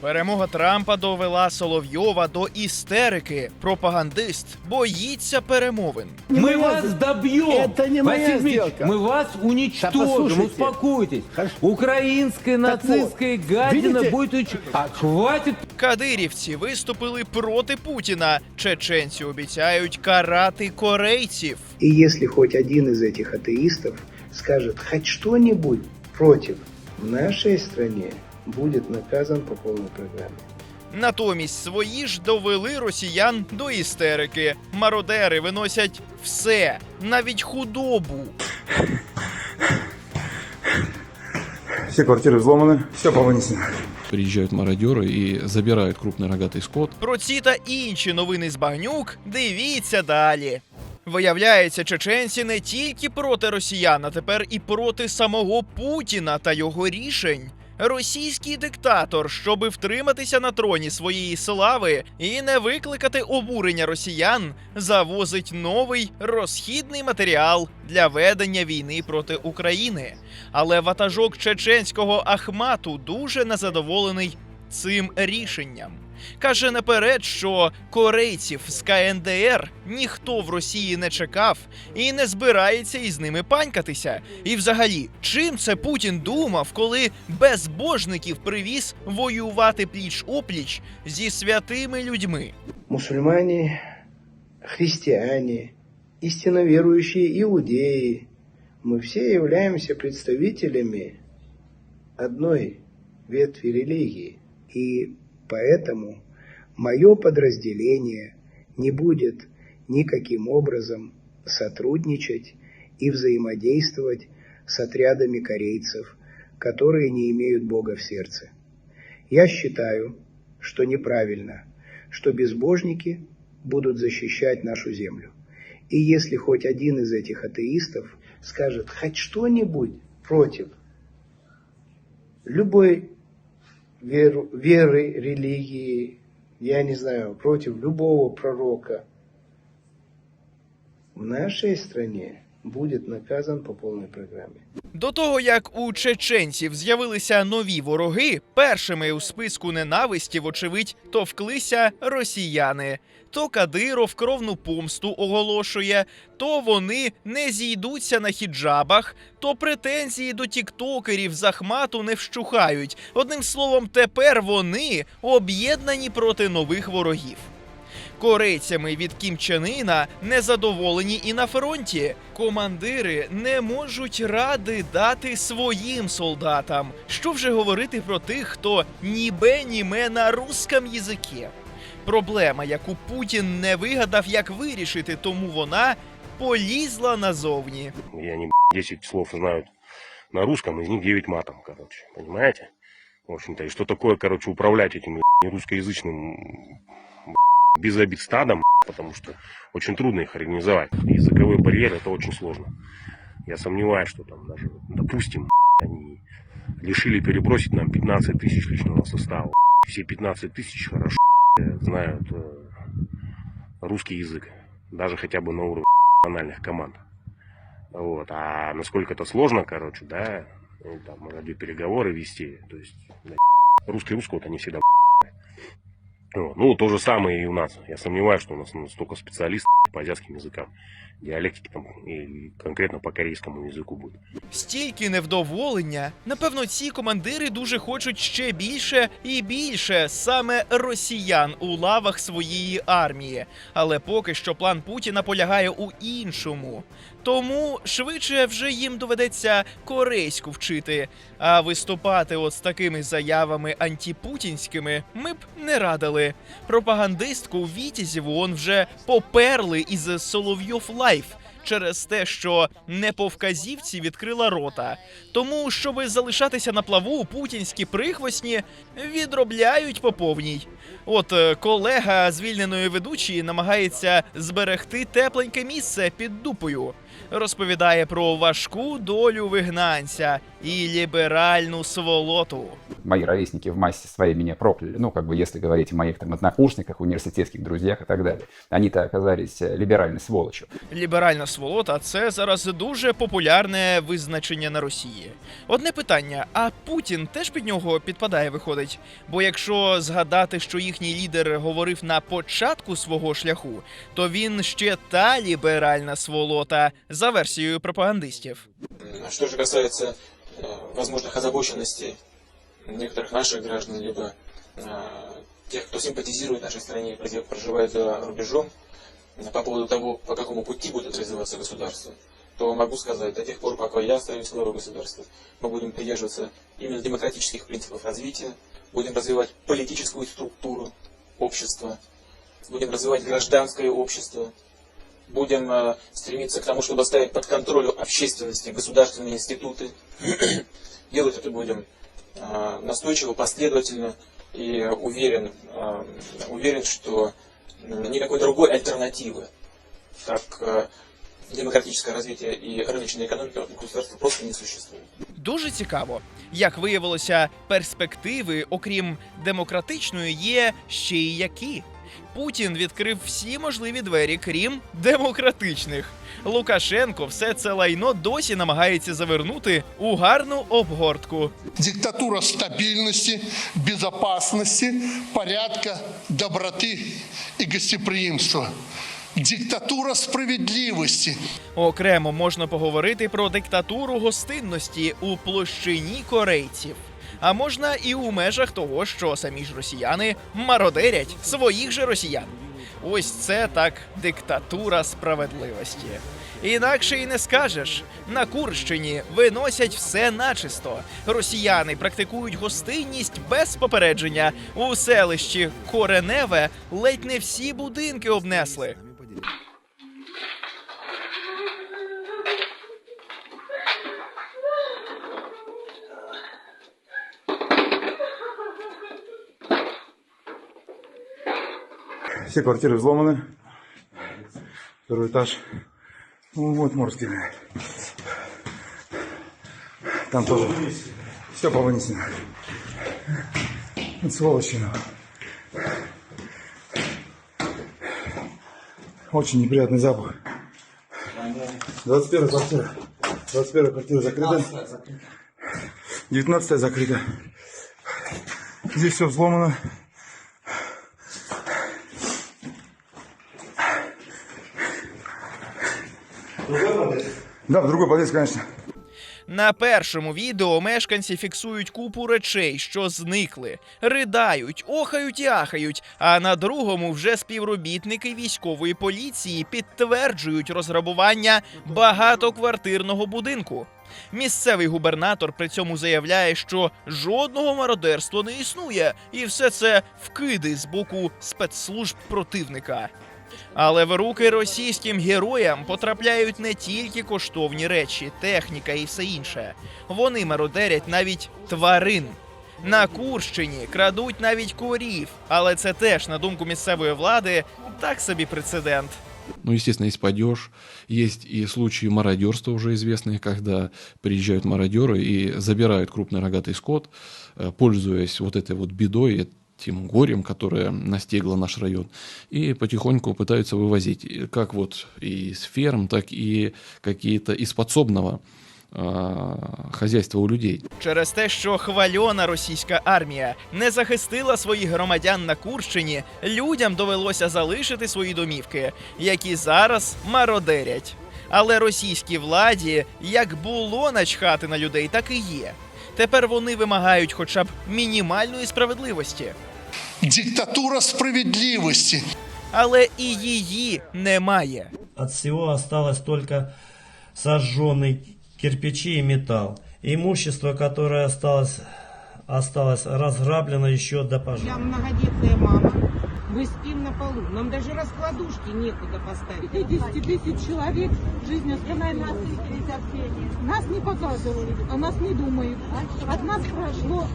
Перемога Трампа довела Соловйова до істерики. Пропагандист боїться перемовин. Не мы моя вас сдел- добьем. Это не моя Василий Дмитриевич, сделка. мы вас Да уничтожим. послушайте. Успокойтесь. Хорошо. Украинская Так нацистская вот, гадина видите? будет уч... А хватит Кадирівці виступили проти Путіна. Чеченці обіцяють карати корейців. И если хоть один из этих атеистов скажет хоть что-нибудь против в нашей стране, будет наказан по полной программе. Натомість свої ж довели росіян до істерики. Мародери виносять все, навіть худобу. Все квартиры взломаны, все повынесено. Приезжают мародеры и забирают крупный рогатый скот. Про ці та інші новини з багнюк дивіться далі. Виявляється, чеченці не тільки проти росіян, а тепер і проти самого Путіна та його рішень. Російський диктатор, щоби втриматися на троні своєї слави і не викликати обурення росіян, завозить новий розхідний матеріал для ведення війни проти України. Але ватажок чеченського Ахмату дуже незадоволений цим рішенням. Каже наперед, що корейців з КНДР ніхто в Росії не чекав і не збирається із ними панькатися. І взагалі, чим це Путін думав, коли безбожників привіз воювати пліч опліч зі святими людьми? Мусульмане, христиане, истинно верующие иудеи, мы все являемся представителями одной ветви религии. И поэтому мое подразделение не будет никаким образом сотрудничать и взаимодействовать с отрядами корейцев, которые не имеют Бога в сердце. Я считаю, что неправильно, что безбожники будут защищать нашу землю. И если хоть один из этих атеистов скажет хоть что-нибудь против любой веру- веры, религии, я не знаю, против любого пророка, в нашей стране будет наказан по полной программе. До того як у чеченців з'явилися нові вороги, першими у списку ненависті, вочевидь, товклися росіяни. То Кадиров кровну помсту оголошує, то вони не зійдуться на хіджабах, то претензії до тіктокерів з Ахмату не вщухають. Одним словом, тепер вони об'єднані проти нових ворогів. Корейцями від Кім Чен Іна незадоволені і на фронті. Командири не можуть ради дати своїм солдатам. Що вже говорити про тих, хто нібе німе на русском язикі. Проблема, яку Путін не вигадав, як вирішити, тому вона полізла назовні. И они 10 слов знают на русском, из них 9 матом, короче. Понимаете? В общем-то, и что такое, короче, управлять этим русскоязычным без обид стадом, потому что очень трудно их организовать. Языковой барьер это очень сложно. Я сомневаюсь, что там даже, допустим, они решили перебросить нам 15 тысяч личного состава. Все 15 тысяч хорошо знают э, русский язык. Даже хотя бы на уровне национальных команд. Вот. А насколько это сложно, короче, да, там радиопереговоры вести, то есть да, русский русского-то не всегда. Ну, то же самое и у нас. Я сомневаюсь, что у нас столько специалистов по азиатским языкам, диалектики там, и конкретно по корейскому языку будет. Стільки невдоволення. Напевно, ці командири дуже хочуть ще більше і більше саме росіян у лавах своєї армії. Але поки що план Путіна полягає у іншому. Тому швидше вже їм доведеться корейську вчити. А виступати от з такими заявами антипутінськими ми б не радили. Пропагандистку Вітязів он вже поперли із Соловйов Лайф через те, що не по вказівці відкрила рота. Тому, щоби залишатися на плаву, путінські прихвостні відробляють по повній. От е, колега звільненої ведучої намагається зберегти тепленьке місце під дупою. розповідає про важку долю вигнанця і ліберальну сволоту мои ровесники в массе своей меня прокляли. Ну, как бы, если говорить о моих там однокурсниках, университетских друзьях и так далее. Они-то оказались э, либеральной сволочью. Ліберальна сволота це зараз дуже популярне визначення на Росії. Одне питання: а Путін теж під нього підпадає, виходить? Бо якщо згадати, що їхній лідер говорив на початку свого шляху, то він ще та ліберальна сволота за версією пропагандистів. А Что же касается э, возможных озабоченностей некоторых наших граждан, либо э, тех, кто симпатизирует нашей стране и проживает за рубежом, э, по поводу того, по какому пути будет развиваться государство, то могу сказать, до тех пор, пока я остаюсь главой государства, мы будем придерживаться именно демократических принципов развития, будем развивать политическую структуру общества, будем развивать гражданское общество, будем э, стремиться к тому, чтобы оставить под контролем общественности государственные институты. Делать это будем настойчиво, последовательно и уверен, э, уверен, что м, никакой другой альтернативы, как э, демократическое развитие и рыночная экономика у государства просто не существует. Дуже цікаво, як виявилося, перспективи, окрім демократичної, є ще й які. Путін відкрив всі можливі двері, крім демократичних. Лукашенко все це лайно досі намагається завернути у гарну обгортку. диктатура стабильности, безопасности, порядка, доброты и гостеприимства. Диктатура справедливости. Окремо можна поговорити про диктатуру гостинності у площині корейців. А можна і у межах того, що самі ж росіяни мародерять своїх же росіян. Ось це так диктатура справедливості. Інакше і не скажеш. На Курщині виносять все начисто. Росіяни практикують гостинність без попередження. У селищі Кореневе ледь не всі будинки обнесли. Все квартиры взломаны. Второй этаж. Ну, вот морский. Там тоже. Все повынесено. Сволочи. Очень неприятный запах. 21 квартира. 21 квартира закрыта. 19 закрыта. Здесь все взломано. Да, в другой подъезд, конечно. На першому відео мешканці фіксують купу речей, що зникли, ридають, охають і ахають. А на другому вже співробітники військової поліції підтверджують розграбування багатоквартирного будинку. Місцевий губернатор при цьому заявляє, що жодного мародерства не існує, і все це вкиди з боку спецслужб противника. Але в руки російським героям потрапляють не тільки коштовні речі, техніка і все інше. Вони мародерять навіть тварин. На Курщині крадуть навіть корів, але це теж, на думку місцевої влади, так собі прецедент. Ну, естественно, есть падеж, есть и случаи мародерства уже известные, когда приезжают мародеры и забирают крупный рогатый скот, э, пользуясь вот этой вот бедой, тем горем, которое настигло наш район, и потихоньку пытаются вывозить, и как вот и из ферм, так и какие-то из подсобного а, хозяйства у людей. Через те, що хвальона російська армія не захистила своїх громадян на Курщині, людям довелося залишити свої домівки, які зараз мародерять. Але російській владі як було начхати на людей, так і є. Тепер вони вимагають хоча б мінімальної справедливості. Диктатура справедливости. Але і її немає. От всего осталось только сожженный кирпичи и металл. Имущество, которое осталось, осталось разграблено еще до Я пожара. многодетная мама. Мы спим на полу. Нам даже раскладушки некуда поставить. 50 тысяч человек жизнь остановилась. Нас не показывают, о нас не думают. От нас прошло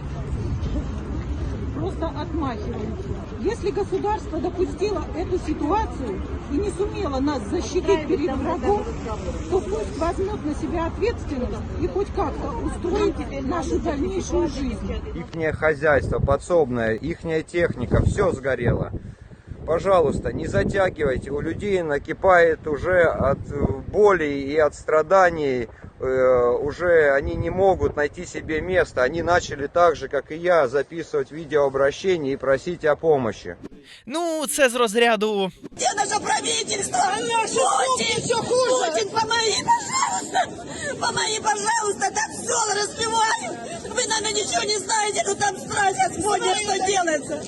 просто отмахиваются. Если государство допустило эту ситуацию и не сумело нас защитить перед врагом, то пусть возьмет на себя ответственность и хоть как-то устроит нашу дальнейшую жизнь. Ихнее хозяйство подсобное, ихняя техника, все сгорело. Пожалуйста, не затягивайте. У людей накипает уже от боли и от страданий. э, уже они не могут найти себе место. Они начали так же, как и я, записывать видеообращения и просить о помощи. Ну, це з розряду Где наше правительство? Путин, все хуже. Путин, помоги, пожалуйста. Помоги, пожалуйста, там все разбивают. Вы, наверное, ничего не знаете, но там страсть Господня, что делается.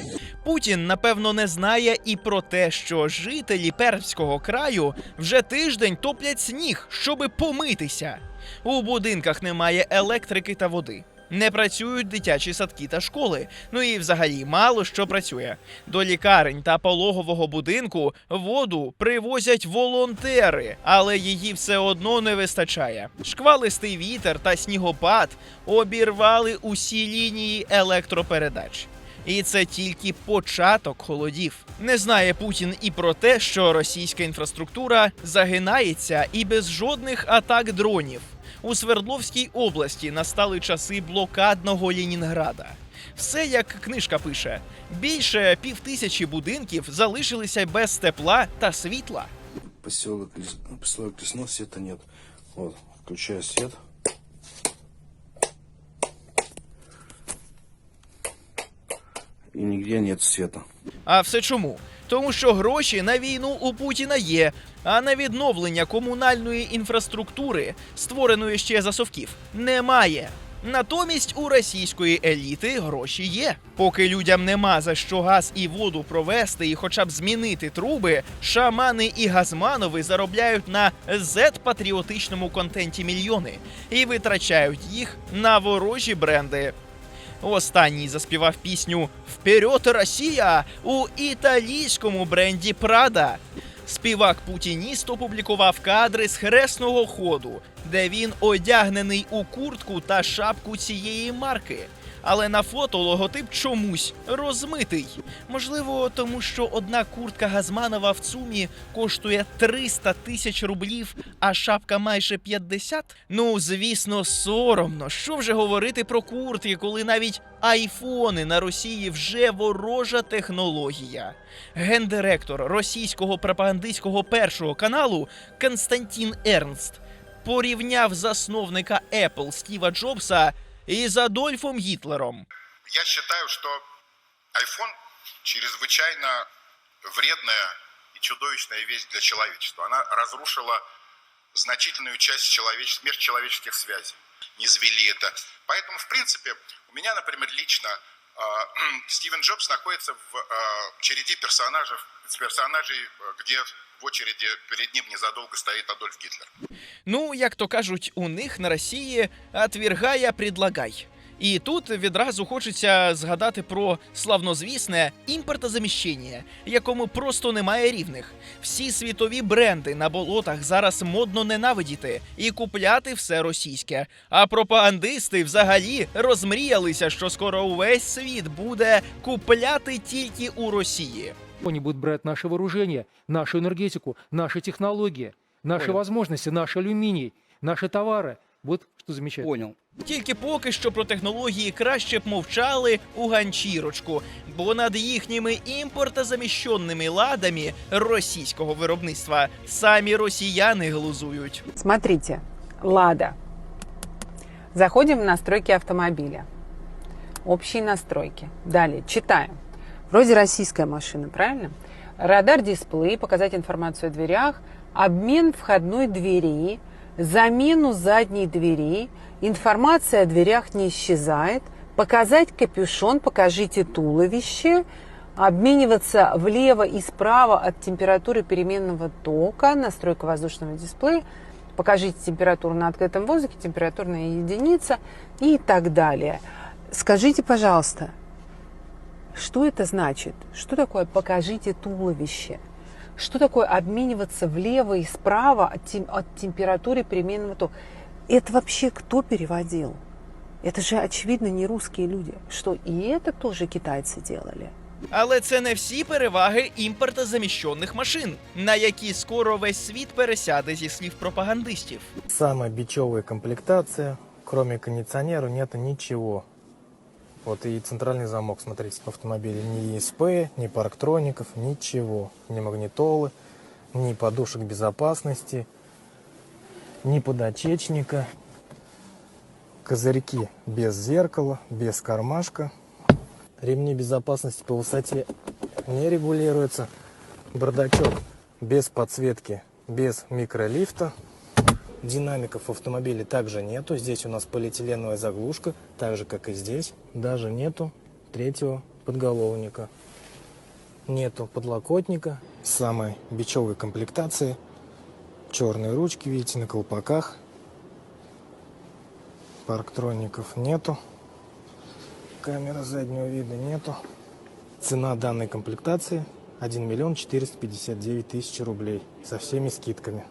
Путін, напевно, не знає і про те, що жителі Пермського краю вже тиждень топлять сніг, щоби помитися. У будинках немає електрики та води. Не працюють дитячі садки та школи. Ну і взагалі мало що працює. До лікарень та пологового будинку воду привозять волонтери, але її все одно не вистачає. Шквалистий вітер та снігопад обірвали усі лінії електропередач. І це тільки початок холодів. Не знає Путін і про те, що російська інфраструктура загинається і без жодних атак дронів. У Свердловській області настали часи блокадного Ленінграда. Все як книжка пише: більше півтисячі будинків залишилися без тепла та світла. Поселок, поселок Лесной, света нет. Вот, включаю свет. И нигде нет света. А все чому? Тому що гроші на війну у Путіна є, а на відновлення комунальної інфраструктури, створеної ще за совків, немає. Натомість у російської еліти гроші є. Поки людям нема за що газ і воду провести і хоча б змінити труби, шамани і газманови заробляють на зет-патріотичному контенті мільйони і витрачають їх на ворожі бренди. Останній заспівав пісню Вперед, Росія у італійському бренді Прада. Співак Путініст опублікував кадри з хресного ходу, де він одягнений у куртку та шапку цієї марки. Але на фото логотип чомусь розмитий. Можливо, тому що одна куртка Газманова в ЦУМі коштує 300 тисяч рублів, а шапка майже 50? Ну, звісно, соромно. Що вже говорити про куртки, коли навіть айфони на Росії вже ворожа технологія. Гендиректор російського пропагандистського першого каналу Константін Ернст порівняв засновника Apple Стіва Джобса із Адольфом Гітлером. Я считаю, что iPhone чрезвычайно вредная и чудовищная вещь для человечества. Она разрушила значительную часть человеч... межчеловеческих связей. Не звели это. Поэтому, в принципе, у меня, например, лично э, Стивен Джобс находится в э, череде персонажей, персонажей, где в очереди перед ним незадолго стоит Адольф Гитлер. Ну, як то кажуть, у них на Росії «отвергая, предлагай. І тут відразу хочеться згадати про славнозвісне імпортозаміщення, якому просто немає рівних. Всі світові бренди на болотах зараз модно ненавидіти і купляти все російське. А пропагандисти взагалі розмріялися, що скоро увесь світ буде купляти тільки у Росії. Они будут брать наше вооружение, нашу энергетику, наши технологии, наши Понял. возможности, наш алюминий, наши товары. Вот что замечательно. Понял. Тільки поки що про технології краще б мовчали у ганчірочку, бо над їхніми імпортозаміщенними ладами російського виробництва самі росіяни глузують. Смотрите, Лада. Заходим в настройки автомобиля. Общие настройки. Далее, читаем. Вроде российская машина, правильно? Радар-дисплей, показать информацию о дверях, обмен входной двери, замену задней двери, информация о дверях не исчезает, показать капюшон, покажите туловище, обмениваться влево и справа от температуры переменного тока, настройка воздушного дисплея, покажите температуру на открытом воздухе, температурная единица и так далее. Скажите, пожалуйста, что это значит? Что такое покажите туловище? Что такое обмениваться влево и справа от, тем- от температуры переменного тока? Это вообще кто переводил? Это же, очевидно, не русские люди. Что, и это тоже китайцы делали? Але це не всі переваги імпортозаміщених машин, на які скоро весь світ пересяде зі слів пропагандистів. Самая бичевая комплектация, кроме кондиционера нету ничего. Вот и центральный замок, смотрите, в автомобиле ни ESP, ни парктроников, ничего. Ни магнитолы, ни подушек безопасности, ни подочечника. Козырьки без зеркала, без кармашка. Ремни безопасности по высоте не регулируются. Бардачок без подсветки, без микролифта. Динамиков в автомобиле также нету. Здесь у нас полиэтиленовая заглушка, так же как и здесь. Даже нету третьего подголовника. Нету подлокотника. Самой бичевой комплектации. Черные ручки, видите, на колпаках. Парктроников нету. Камера заднего вида нету. Цена данной комплектации 1 миллион 459 тысяч рублей со всеми скидками.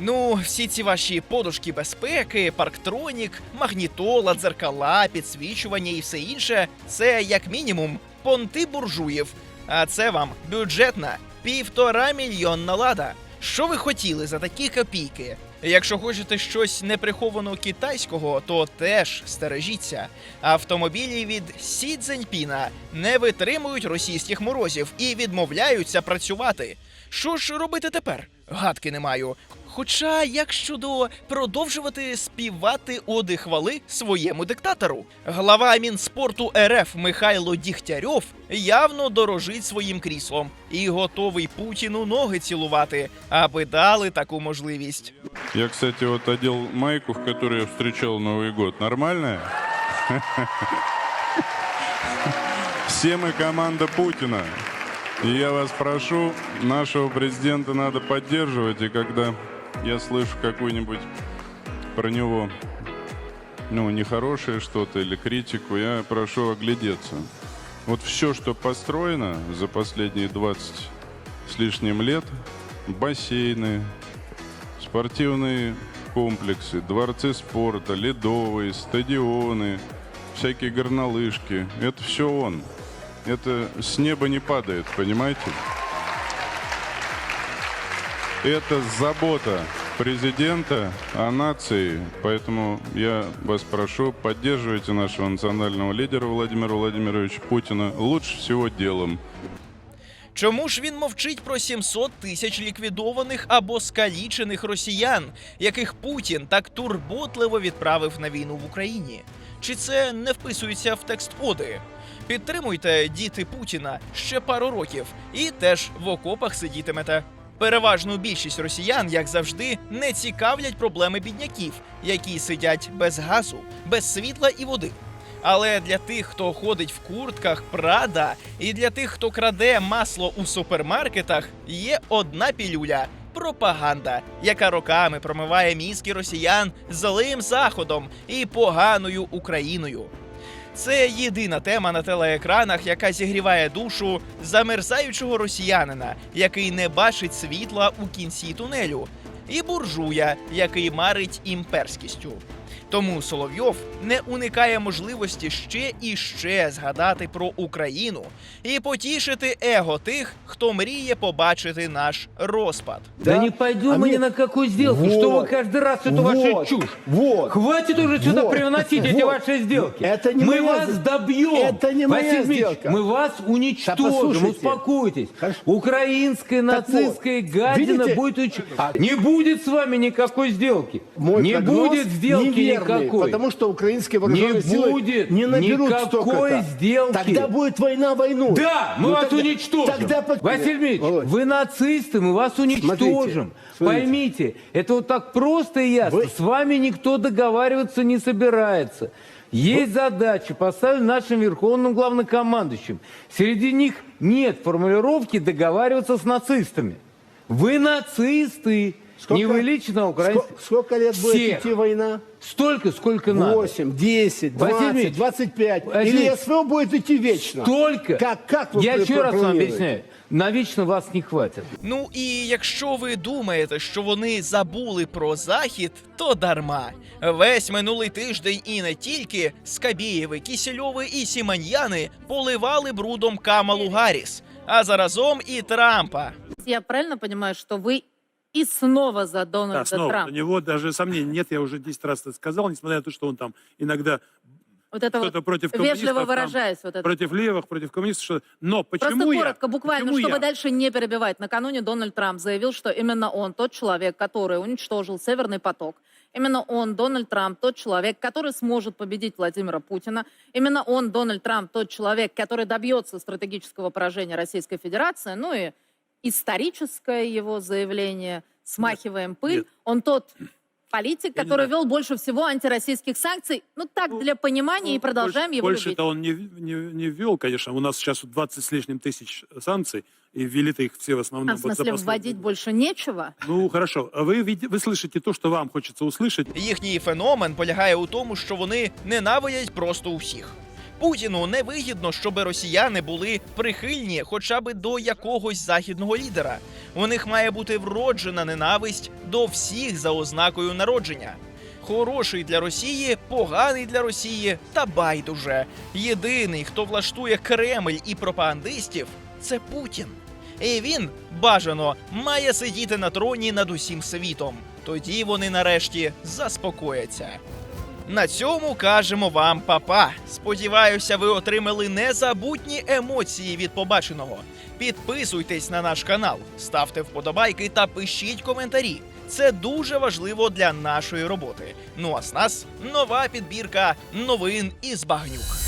Ну, всі ці ваші подушки безпеки, парктронік, магнітола, дзеркала, підсвічування і все інше це як мінімум понти буржуїв. А це вам бюджетна півтора мільйонна лада. Що ви хотіли за такі копійки? Якщо хочете щось неприховано китайського, то теж стережіться. Автомобілі від Сі Цзіньпіна не витримують російських морозів і відмовляються працювати. Що ж робити тепер? Гадки не маю. Хоча як щодо продовжувати співати оди хвали своєму диктатору, глава Мінспорту РФ Михайло Дігтярьов явно дорожить своїм кріслом і готовий Путіну ноги цілувати, аби дали таку можливість. Я, кстати, вот одел майку, в которой я встречал Новый год. Нормальная? Все мы команда Путина. Я вас прошу, нашего президента надо поддерживать. И когда я слышу какую-нибудь про него, ну, нехорошее что-то или критику, я прошу оглядеться. Вот все, что построено за последние 20 с лишним лет, бассейны, спортивные комплексы, дворцы спорта, ледовые, стадионы, всякие горнолыжки. Это все он. Это с неба не падает, понимаете? Это забота президента о нации. Поэтому я вас прошу, поддерживайте нашего национального лидера Владимира Владимировича Путина лучше всего делом. Чому ж він мовчить про 700 тисяч ліквідованих або скалічених росіян, яких Путін так турботливо відправив на війну в Україні? Чи це не вписується в текст оди? Підтримуйте діти Путіна ще пару років і теж в окопах сидітимете. Переважну більшість росіян, як завжди, не цікавлять проблеми бідняків, які сидять без газу, без світла і води. Але для тих, хто ходить в куртках Прада, і для тих, хто краде масло у супермаркетах, є одна пілюля пропаганда, яка роками промиває мізки росіян злим заходом і поганою Україною. Це єдина тема на телеекранах, яка зігріває душу замерзаючого росіянина, який не бачить світла у кінці тунелю, і буржуя, який марить імперськістю. Тому Соловйов не уникає можливості ще і ще згадати про Україну і потішити его тих, хто мріє побачити наш розпад. Да, не пойдем А мы мне- ни на какую сделку, Вот. что вы каждый раз эту вашу Вот. чушь. Вот. Хватит уже сюда Вот. привносить эти Вот. ваши сделки. Это не мы моя вас сдел- добьем. Это не моя Василий Дмитриевич, сделка. мы вас Да уничтожим. послушайте. Успокойтесь. Украинская Так вот, нацистская гадина видите? будет уч- А- Не будет с вами никакой сделки. Мой не прогноз будет сделки неверный, никакой. Потому что украинские вооруженные Не силы будет не наберут никакой столько-то. сделки. Тогда будет война войну. Да, мы Ну вас тогда- уничтожим. Тогда Василий Дмитриевич, Володь, вы нацисты, мы вас уничтожим. Смотрите, смотрите. Поймите, это вот так просто и ясно. Вы- С вами никто договариваться не собирается. Есть задачи, поставлены нашим верховным главнокомандующим. Среди них нет формулировки договариваться с нацистами. Вы нацисты. Не вы лично, украинцы. Сколько, сколько лет будет идти война? Столько, сколько надо. 8, 10, Василий 20, Ильич, 25. Василий Или Ильич, СВО будет идти вечно? Столько. Как, как вы Я пр- еще раз вам планируете? объясняю. Навечно вас не хватит. Ну і якщо ви думаєте, що вони забули про захід, то дарма. Весь минулий тиждень і не тільки Скабієви, Кісельови і Сіманьяни поливали брудом Камалу Гарріс, а заразом і Трампа. Я правильно понимаю, что вы и снова за Дональда Да, снова. Трампа? У него даже сомнений нет, я уже 10 раз это сказал, несмотря на то, что он там иногда Вот это кто-то вот против вежливо там, выражаясь, вот это. против левых, против коммунистов, что... но почему Просто я? коротко, буквально, Почему чтобы я? дальше не перебивать. Накануне Дональд Трамп заявил, что именно он тот человек, который уничтожил Северный поток. Именно он, Дональд Трамп, тот человек, который сможет победить Владимира Путина. Именно он, Дональд Трамп, тот человек, который добьется стратегического поражения Российской Федерации. Ну и историческое его заявление, смахиваем пыль. Он тот политик, Я не который знаю. вел больше всего антироссийских санкций. Ну так, для понимания, и продолжаем его любить. Больше-то он не, не, не ввел, конечно. У нас сейчас 20 с лишним тысяч санкций, и ввели-то их все в основном... А в вот за смысле, последние- вводить больше нечего? Ну, хорошо. А Вы, види- вы слышите то, что вам хочется услышать. Їхній феномен полягає у тому, що вони ненавидять просто усіх. Путіну не вигідно, щоб росіяни були прихильні хоча б до якогось західного лідера. У них має бути вроджена ненависть до всіх за ознакою народження. Хороший для Росії, поганий для Росії та байдуже. Єдиний, хто влаштує Кремль і пропагандистів, це Путін. І він бажано має сидіти на троні над усім світом. Тоді вони нарешті заспокояться. На цьому кажемо вам папа. Сподіваюся, ви отримали незабутні емоції від побаченого. Підписуйтесь на наш канал, ставте вподобайки та пишіть коментарі. Це дуже важливо для нашої роботи. Ну а з нас нова підбірка новин із багнюк.